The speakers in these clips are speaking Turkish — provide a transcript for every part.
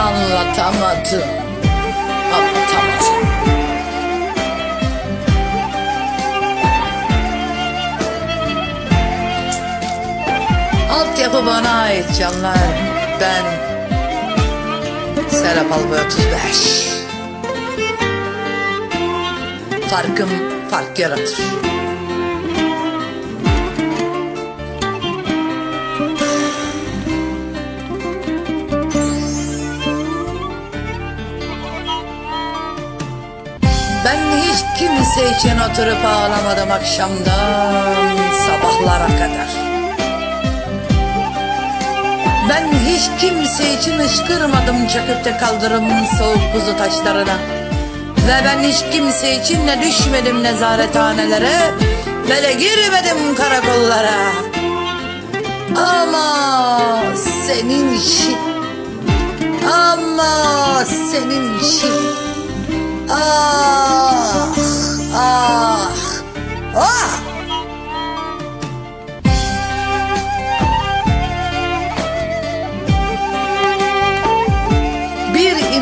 anlatamadım. Anlatamadım. Altyapı bana ait canlar. Ben Serap Alboy 35. Farkım fark yaratır. Kimse için oturup ağlamadım akşamdan sabahlara kadar. Ben hiç kimse için ışkırmadım çöküp de kaldırımın soğuk buzu taşlarına. Ve ben hiç kimse için ne düşmedim nezarethanelere ve de girmedim karakollara. Ama senin işin, ama senin işin. Ah,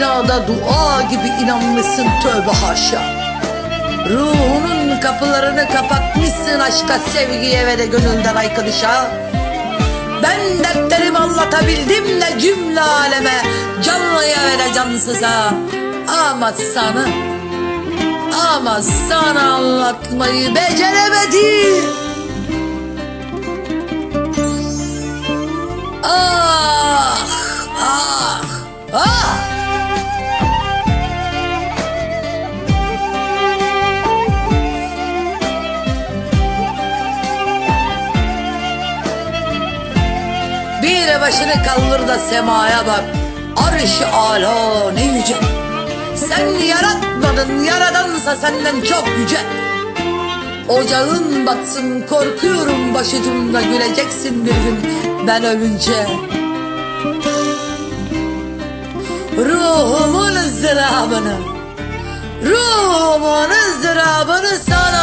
İnada dua gibi inanmışsın tövbe haşa. Ruhunun kapılarını kapatmışsın aşka, sevgiye ve de gönülden aykırışa. Ben dertlerimi anlatabildim de cümle aleme, canlıya ve de cansıza. Ama sana, ama sana anlatmayı beceremedim. Bir başını kaldır da semaya bak. Arş ala ne yüce. Sen yaratmadın, yaradansa senden çok yüce. Ocağın batsın, korkuyorum başucumda güleceksin bir gün ben ölünce. Ruhumun ızdırabını, ruhumun ızdırabını sana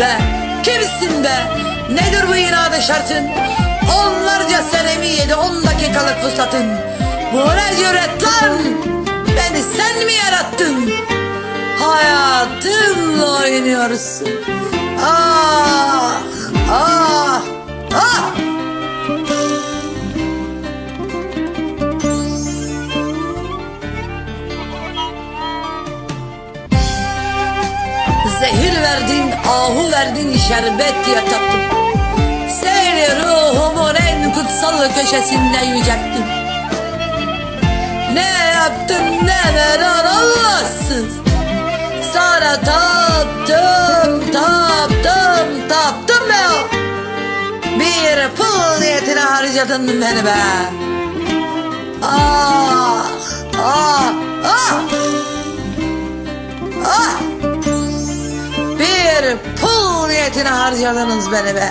be? Kimsin be? Nedir bu inadı şartın? Onlarca senemi yedi on dakikalık fırsatın. Bu ne cüret lan? Beni sen mi yarattın? Hayatımla oynuyorsun. Ah, Zehir verdin, ahu verdin, şerbet diye tattım. Seni ruhumun en kutsal köşesinde yücelttim. Ne yaptın neler Allahsız. Sana taptım, taptım, taptım be. Bir pul niyetine harcadın beni be. Niyetine harcadınız beni be.